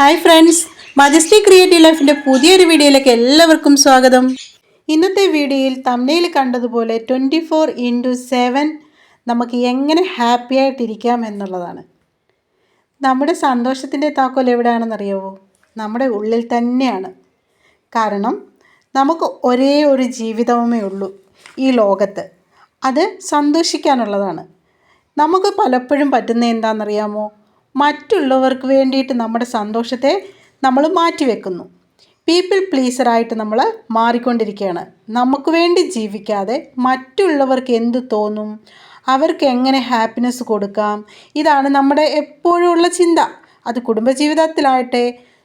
Hi friends majesty creative ലൈഫിന്റെ പുതിയൊരു വീഡിയോയിലേക്ക് എല്ലാവർക്കും സ്വാഗതം. ഇന്നത്തെ വീഡിയോയിൽ തമിഴിൽ കണ്ടതുപോലെ ട്വന്റി ഫോർ ഇന്റു സെവൻ നമുക്ക് എങ്ങനെ ഹാപ്പി ആയിട്ടിരിക്കാം എന്നുള്ളതാണ്. നമ്മുടെ സന്തോഷത്തിന്റെ താക്കോൽ എവിടെയാണെന്നറിയാവോ നമ്മുടെ ഉള്ളിൽ തന്നെയാണ്. കാരണം നമുക്ക് ഒരേ ഒരു ജീവിതവുമേ ഉള്ളൂ ഈ ലോകത്ത്. അത് സന്തോഷിക്കാനുള്ളതാണ്. നമുക്ക് പലപ്പോഴും പറ്റുന്ന എന്താണെന്നറിയാമോ? മറ്റുള്ളവർക്ക് വേണ്ടിയിട്ട് നമ്മുടെ സന്തോഷത്തെ നമ്മൾ മാറ്റിവെക്കുന്നു. പീപ്പിൾ പ്ലീസറായിട്ട് നമ്മൾ മാറിക്കൊണ്ടിരിക്കുകയാണ്. നമുക്ക് വേണ്ടി ജീവിക്കാതെ മറ്റുള്ളവർക്ക് എന്ത് തോന്നും? അവർക്ക് എങ്ങനെ ഹാപ്പിനെസ് കൊടുക്കാം? ഇതാണ് നമ്മുടെ എപ്പോഴും ഉള്ള ചിന്ത. അത് കുടുംബജീവിതത്തിലാകട്ടെ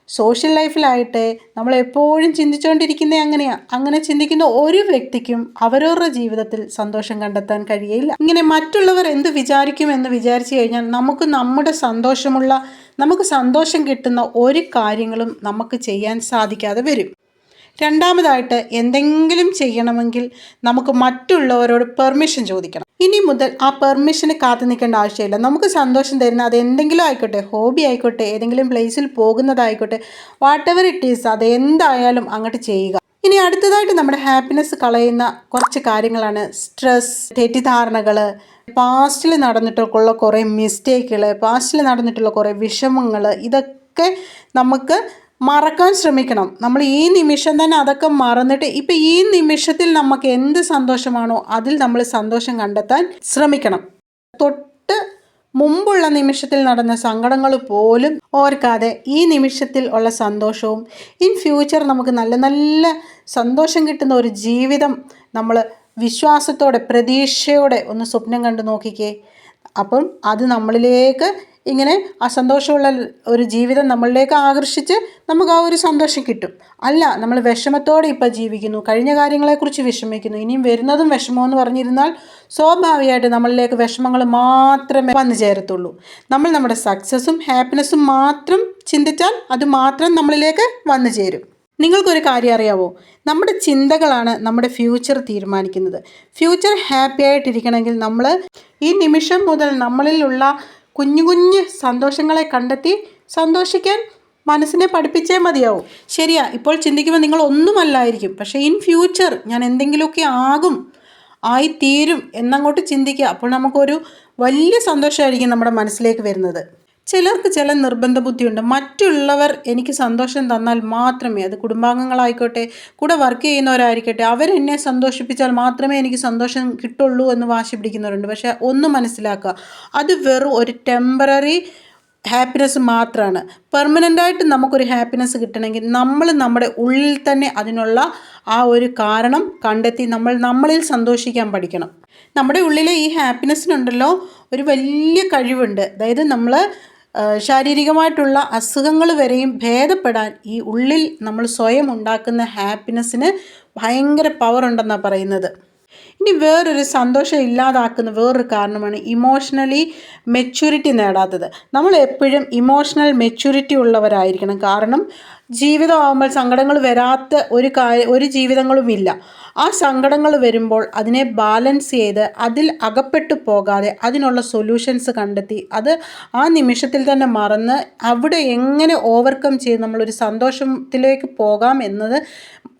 സോഷ്യൽ ലൈഫിലായിട്ട് നമ്മൾ എപ്പോഴും ചിന്തിച്ചുകൊണ്ടിരിക്കുന്നത് അങ്ങനെയാണ് അങ്ങനെ ചിന്തിക്കുന്ന ഒരു വ്യക്തിക്കും അവരവരുടെ ജീവിതത്തിൽ സന്തോഷം കണ്ടെത്താൻ കഴിയില്ല. ഇങ്ങനെ മറ്റുള്ളവർ എന്ത് വിചാരിക്കും എന്ന് വിചാരിച്ചു കഴിഞ്ഞാൽ നമുക്ക് നമ്മുടെ സന്തോഷമുള്ള നമുക്ക് സന്തോഷം കിട്ടുന്ന ഒരു കാര്യങ്ങളും നമുക്ക് ചെയ്യാൻ സാധിക്കാതെ വരും. രണ്ടാമതായിട്ട് എന്തെങ്കിലും ചെയ്യണമെങ്കിൽ നമുക്ക് മറ്റുള്ളവരോട് പെർമിഷൻ ചോദിക്കണം. ഇനി മുതൽ ആ പെർമിഷന് കാത്തു നിൽക്കേണ്ട ആവശ്യമില്ല. നമുക്ക് സന്തോഷം തരുന്ന അത് എന്തെങ്കിലും ആയിക്കോട്ടെ ഹോബി ആയിക്കോട്ടെ ഏതെങ്കിലും പ്ലേസിൽ പോകുന്നതായിക്കോട്ടെ വാട്ട് എവർ ഇറ്റ് ഈസ് അത് എന്തായാലും അങ്ങോട്ട് ചെയ്യുക. ഇനി അടുത്തതായിട്ട് നമ്മുടെ ഹാപ്പിനെസ് കളയുന്ന കുറച്ച് കാര്യങ്ങളാണ്. സ്ട്രെസ് തെറ്റിദ്ധാരണകൾ പാസ്റ്റിൽ നടന്നിട്ടുള്ള കുറേ മിസ്റ്റേക്കുകൾ പാസ്റ്റിൽ നടന്നിട്ടുള്ള കുറേ വിഷമങ്ങൾ ഇതൊക്കെ നമുക്ക് മറക്കാൻ ശ്രമിക്കണം. നമ്മൾ ഈ നിമിഷം തന്നെ അതൊക്കെ മറന്നിട്ട് ഇപ്പം ഈ നിമിഷത്തിൽ നമുക്ക് എന്ത് സന്തോഷമാണോ അതിൽ നമ്മൾ സന്തോഷം കണ്ടെത്താൻ ശ്രമിക്കണം. തൊട്ട് മുമ്പുള്ള നിമിഷത്തിൽ നടന്ന സങ്കടങ്ങൾ പോലും ഓർക്കാതെ ഈ നിമിഷത്തിൽ ഉള്ള സന്തോഷവും ഇൻ ഫ്യൂച്ചർ നമുക്ക് നല്ല നല്ല സന്തോഷം കിട്ടുന്ന ഒരു ജീവിതം നമ്മൾ വിശ്വാസത്തോടെ പ്രതീക്ഷയോടെ ഒന്ന് സ്വപ്നം കണ്ടു നോക്കിക്കേ. അപ്പം അത് നമ്മളിലേക്ക് ഇങ്ങനെ ആ സന്തോഷമുള്ള ഒരു ജീവിതം നമ്മളിലേക്ക് ആകർഷിച്ച് നമുക്ക് ആ ഒരു സന്തോഷം കിട്ടും. അല്ല നമ്മൾ വിഷമത്തോടെ ഇപ്പോൾ ജീവിക്കുന്നു കഴിഞ്ഞ കാര്യങ്ങളെക്കുറിച്ച് വിഷമിക്കുന്നു ഇനിയും വരുന്നതും വിഷമമെന്ന് പറഞ്ഞിരുന്നാൽ സ്വാഭാവികമായിട്ട് നമ്മളിലേക്ക് വിഷമങ്ങൾ മാത്രമേ വന്നു ചേരത്തുള്ളൂ. നമ്മൾ നമ്മുടെ സക്സസ്സും ഹാപ്പിനെസ്സും മാത്രം ചിന്തിച്ചാൽ അത് മാത്രം നമ്മളിലേക്ക് വന്നു ചേരും. നിങ്ങൾക്കൊരു കാര്യം അറിയാവോ? നമ്മുടെ ചിന്തകളാണ് നമ്മുടെ ഫ്യൂച്ചർ തീരുമാനിക്കുന്നത്. ഫ്യൂച്ചർ ഹാപ്പി ആയിട്ടിരിക്കണമെങ്കിൽ നമ്മൾ ഈ നിമിഷം മുതൽ നമ്മളിലുള്ള കുഞ്ഞു കുഞ്ഞു സന്തോഷങ്ങളെ കണ്ടെത്തി സന്തോഷിക്കാൻ മനസ്സിനെ പഠിപ്പിച്ചേ മതിയാവും. ശരിയാ ഇപ്പോൾ ചിന്തിക്കുമ്പോൾ നിങ്ങൾ ഒന്നുമല്ലായിരിക്കും. പക്ഷേ ഇൻ ഫ്യൂച്ചർ ഞാൻ എന്തെങ്കിലുമൊക്കെ ആകും ആയി തീരും എന്നങ്ങോട്ട് ചിന്തിക്കുക. അപ്പോൾ നമുക്കൊരു വലിയ സന്തോഷമായിരിക്കും നമ്മുടെ മനസ്സിലേക്ക് വരുന്നത്. ചിലർക്ക് ചില നിർബന്ധ ബുദ്ധിയുണ്ട്. മറ്റുള്ളവർ എനിക്ക് സന്തോഷം തന്നാൽ മാത്രമേ അത് കുടുംബാംഗങ്ങളായിക്കോട്ടെ കൂടെ വർക്ക് ചെയ്യുന്നവരായിരിക്കട്ടെ അവരെന്നെ സന്തോഷിപ്പിച്ചാൽ മാത്രമേ എനിക്ക് സന്തോഷം കിട്ടുള്ളൂ എന്ന് വാശി പിടിക്കുന്നവരുണ്ട്. പക്ഷേ ഒന്ന് മനസ്സിലാക്കുക അത് വെറും ഒരു ടെമ്പററി ഹാപ്പിനെസ് മാത്രമാണ് പെർമനന്റായിട്ട് നമുക്കൊരു ഹാപ്പിനെസ് കിട്ടണമെങ്കിൽ നമ്മൾ നമ്മുടെ ഉള്ളിൽ തന്നെ അതിനുള്ള ആ ഒരു കാരണം കണ്ടെത്തി നമ്മൾ നമ്മളിൽ സന്തോഷിക്കാൻ പഠിക്കണം. നമ്മുടെ ഉള്ളിലെ ഈ ഹാപ്പിനെസ്സിനുണ്ടല്ലോ ഒരു വലിയ കഴിവുണ്ട്. അതായത് നമ്മൾ ശാരീരികമായിട്ടുള്ള അസുഖങ്ങൾ വരെയും ഭേദപ്പെടാൻ ഈ ഉള്ളിൽ നമ്മൾ സ്വയം ഉണ്ടാക്കുന്ന ഹാപ്പിനെസ്സിന് ഭയങ്കര പവർ ഉണ്ടെന്നാണ് പറയുന്നത്. ഇനി വേറൊരു സന്തോഷം ഇല്ലാതാക്കുന്ന വേറൊരു കാരണമാണ് ഇമോഷണലി മെച്യൂരിറ്റി നേടാത്തത്. നമ്മൾ എപ്പോഴും ഇമോഷണൽ മെച്യൂരിറ്റി ഉള്ളവരായിരിക്കണം. കാരണം ജീവിതമാകുമ്പോൾ സങ്കടങ്ങൾ വരാത്ത ഒരു കാര്യം ഒരു ജീവിതങ്ങളും ഇല്ല. ആ സങ്കടങ്ങൾ വരുമ്പോൾ അതിനെ ബാലൻസ് ചെയ്ത് അതിൽ അകപ്പെട്ടു പോകാതെ അതിനുള്ള സൊല്യൂഷൻസ് കണ്ടെത്തി അത് ആ നിമിഷത്തിൽ തന്നെ മറന്ന് അവിടെ എങ്ങനെ ഓവർകം ചെയ്ത് നമ്മളൊരു സന്തോഷത്തിലേക്ക് പോകാം എന്നത്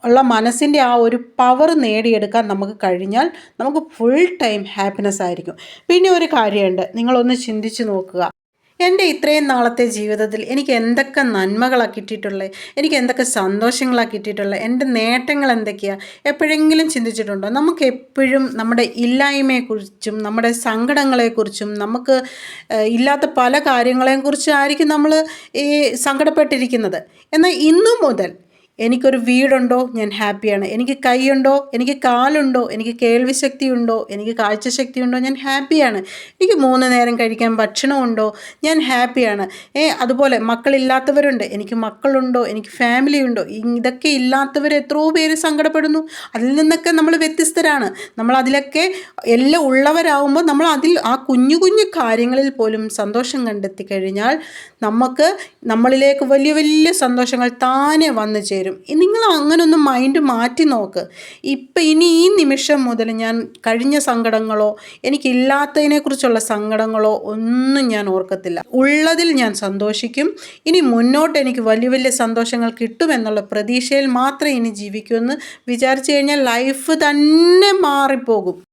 ഉള്ള മനസ്സിന്റെ ആ ഒരു പവർ നേടിയെടുക്കാൻ നമുക്ക് കഴിഞ്ഞാൽ നമുക്ക് ഫുൾ ടൈം ഹാപ്പിനെസ് ആയിരിക്കും. പിന്നെ ഒരു കാര്യമുണ്ട്. നിങ്ങളൊന്ന് ചിന്തിച്ച് നോക്കുക. എന്റെ ഇത്രയും നാളത്തെ ജീവിതത്തിൽ എനിക്ക് എന്തൊക്കെ നന്മകളാണ് കിട്ടിയിട്ടുള്ളത് എനിക്ക് എന്തൊക്കെ സന്തോഷങ്ങളാണ് കിട്ടിയിട്ടുള്ളത് എന്റെ നേട്ടങ്ങൾ എന്തൊക്കെയാണ് എപ്പോഴെങ്കിലും ചിന്തിച്ചിട്ടുണ്ടോ? നമുക്ക് എപ്പോഴും നമ്മുടെ ഇല്ലായ്മയെക്കുറിച്ചും നമ്മുടെ സങ്കടങ്ങളെക്കുറിച്ചും നമുക്ക് ഇല്ലാത്ത പല കാര്യങ്ങളെക്കുറിച്ചും ആയിരിക്കും നമ്മൾ ഈ സങ്കടപ്പെട്ടിരിക്കുന്നത്. എന്നാൽ ഇന്നു മുതൽ എനിക്കൊരു വീടുണ്ടോ? ഞാൻ ഹാപ്പിയാണ്. എനിക്ക് കൈയുണ്ടോ? എനിക്ക് കാലുണ്ടോ? എനിക്ക് കേൾവി ശക്തിയുണ്ടോ എനിക്ക് കാഴ്ചശക്തി ഉണ്ടോ ഞാൻ ഹാപ്പിയാണ്. എനിക്ക് മൂന്ന് നേരം കഴിക്കാൻ ഭക്ഷണമുണ്ടോ? ഞാൻ ഹാപ്പിയാണ്. ഏ അതുപോലെ മക്കളില്ലാത്തവരുണ്ട്. എനിക്ക് മക്കളുണ്ടോ? എനിക്ക് ഫാമിലി ഉണ്ടോ ഇതൊക്കെ ഇല്ലാത്തവർ എത്രയോ പേര് സങ്കടപ്പെടുന്നു. അതിൽ നിന്നൊക്കെ നമ്മൾ വ്യത്യസ്തരാണ്. നമ്മൾ അതിലൊക്കെ എല്ലാം ഉള്ളവരാകുമ്പോൾ നമ്മൾ അതിൽ ആ കുഞ്ഞു കുഞ്ഞു കാര്യങ്ങളിൽ പോലും സന്തോഷം കണ്ടെത്തി കഴിഞ്ഞാൽ നമുക്ക് നമ്മളിലേക്ക് വലിയ വലിയ സന്തോഷങ്ങൾ താനെ വന്നു ചേരും. വരും നിങ്ങൾ അങ്ങനൊന്ന് മൈൻഡ് മാറ്റി നോക്ക്. ഇപ്പം ഇനി ഈ നിമിഷം മുതൽ ഞാൻ കഴിഞ്ഞ സങ്കടങ്ങളോ എനിക്കില്ലാത്തതിനെക്കുറിച്ചുള്ള സങ്കടങ്ങളോ ഒന്നും ഞാൻ ഓർക്കത്തില്ല. ഉള്ളതിൽ ഞാൻ സന്തോഷിക്കും. ഇനി മുന്നോട്ട് എനിക്ക് വലിയ വലിയ സന്തോഷങ്ങൾ കിട്ടുമെന്നുള്ള പ്രതീക്ഷയിൽ മാത്രമേ ഇനി ജീവിക്കുമെന്ന് വിചാരിച്ചു കഴിഞ്ഞാൽ ലൈഫ് തന്നെ മാറിപ്പോകും.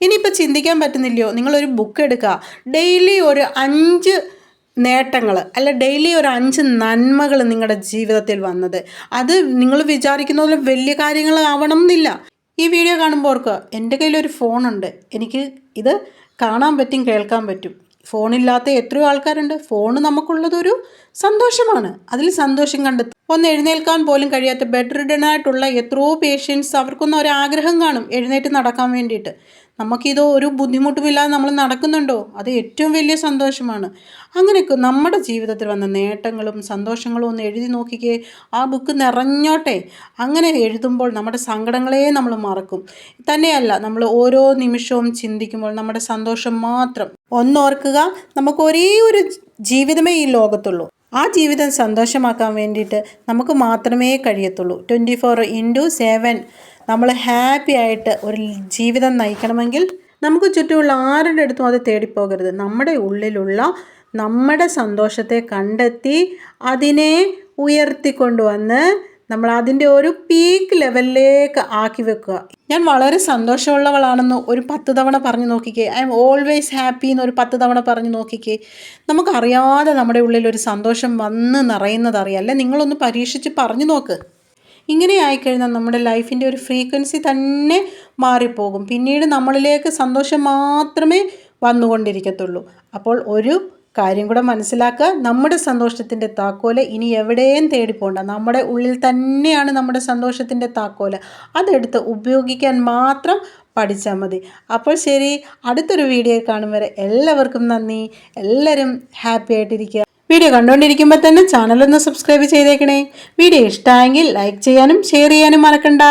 ഇനിയിപ്പോൾ ചിന്തിക്കാൻ പറ്റുന്നില്ലയോ? നിങ്ങളൊരു ബുക്ക് എടുക്കുക ഡെയിലി ഒരു അഞ്ച് നേട്ടങ്ങൾ അല്ല ഡെയിലി ഒരു അഞ്ച് നന്മകൾ നിങ്ങളുടെ ജീവിതത്തിൽ വന്നത്. അത് നിങ്ങൾ വിചാരിക്കുന്ന പോലെ വലിയ കാര്യങ്ങൾ ആവണം എന്നില്ല ഈ വീഡിയോ കാണുമ്പോൾ ഓർക്കുക എന്റെ കയ്യിലൊരു ഫോണുണ്ട്. എനിക്ക് ഇത് കാണാൻ പറ്റും കേൾക്കാൻ പറ്റും. ഫോണില്ലാത്ത എത്രയോ ആൾക്കാരുണ്ട്. ഫോൺ നമുക്കുള്ളതൊരു സന്തോഷമാണ്. അതിൽ സന്തോഷം കണ്ടെത്തും ഒന്ന് എഴുന്നേൽക്കാൻ പോലും കഴിയാത്ത ബെഡ് റിഡനായിട്ടുള്ള എത്രയോ പേഷ്യൻസ് അവർക്കൊന്നും ഒരു ആഗ്രഹം കാണും എഴുന്നേറ്റ് നടക്കാൻ വേണ്ടിയിട്ട്. നമുക്കിത് ഒരു ബുദ്ധിമുട്ടുമില്ലാതെ നമ്മൾ നടക്കുന്നുണ്ടോ? അത് ഏറ്റവും വലിയ സന്തോഷമാണ്. അങ്ങനെയൊക്കെ നമ്മുടെ ജീവിതത്തിൽ വന്ന നേട്ടങ്ങളും സന്തോഷങ്ങളും ഒന്ന് എഴുതി നോക്കിക്കേ ആ ബുക്ക് നിറഞ്ഞോട്ടെ. അങ്ങനെ എഴുതുമ്പോൾ നമ്മുടെ സങ്കടങ്ങളെ നമ്മൾ മറക്കും. തന്നെയല്ല നമ്മൾ ഓരോ നിമിഷവും ചിന്തിക്കുമ്പോൾ നമ്മുടെ സന്തോഷം മാത്രം ഒന്നോർക്കുക. നമുക്ക് ഒരേ ഒരു ജീവിതമേ ഈ ലോകത്തുള്ളൂ. ആ ജീവിതം സന്തോഷമാക്കാൻ വേണ്ടിയിട്ട് നമുക്ക് മാത്രമേ കഴിയത്തുള്ളൂ. ട്വന്റി ഫോർ ഇന്റു സെവൻ നമ്മൾ ഹാപ്പി ആയിട്ട് ഒരു ജീവിതം നയിക്കണമെങ്കിൽ നമുക്ക് ചുറ്റുമുള്ള ആരുടെ അടുത്തും അത് തേടിപ്പോകരുത്. നമ്മുടെ ഉള്ളിലുള്ള നമ്മുടെ സന്തോഷത്തെ കണ്ടെത്തി അതിനെ ഉയർത്തിക്കൊണ്ടുവന്ന് നമ്മൾ അതിന്റെ ഒരു പീക്ക് ലെവലിലേക്ക് ആക്കി വെക്കുക. ഞാൻ വളരെ സന്തോഷമുള്ളവളാണെന്ന് ഒരു പത്ത് തവണ പറഞ്ഞു നോക്കിക്കേ. ഐ എം ഓൾവേസ് ഹാപ്പി എന്ന് ഒരു പത്ത് തവണ പറഞ്ഞു നോക്കിക്കേ. നമുക്കറിയാതെ നമ്മുടെ ഉള്ളിൽ ഒരു സന്തോഷം വന്ന് നിറയുന്നതറിയാം അല്ലെ? നിങ്ങളൊന്ന് പരീക്ഷിച്ച് പറഞ്ഞു നോക്ക്. ഇങ്ങനെ ആയിക്കഴിഞ്ഞാൽ നമ്മുടെ ലൈഫിന്റെ ഒരു ഫ്രീക്വൻസി തന്നെ മാറിപ്പോകും. പിന്നീട് നമ്മളിലേക്ക് സന്തോഷം മാത്രമേ വന്നുകൊണ്ടിരിക്കത്തുള്ളൂ. അപ്പോൾ ഒരു കാര്യം കൂടെ മനസ്സിലാക്കുക. നമ്മുടെ സന്തോഷത്തിന്റെ താക്കോൽ ഇനി എവിടെയും തേടിപ്പോണ്ട. നമ്മുടെ ഉള്ളിൽ തന്നെയാണ് നമ്മുടെ സന്തോഷത്തിന്റെ താക്കോൽ. അതെടുത്ത് ഉപയോഗിക്കാൻ മാത്രം പഠിച്ചാൽ മതി. അപ്പോൾ ശരി അടുത്തൊരു വീഡിയോ കാണും വരെ എല്ലാവർക്കും നന്ദി. എല്ലാവരും ഹാപ്പി ആയിട്ടിരിക്കുക. വീഡിയോ കണ്ടുകൊണ്ടിരിക്കുമ്പോൾ തന്നെ ചാനലൊന്ന് സബ്സ്ക്രൈബ് ചെയ്തേക്കണേ. വീഡിയോ ഇഷ്ടമായെങ്കിൽ ലൈക്ക് ചെയ്യാനും ഷെയർ ചെയ്യാനും മറക്കണ്ട.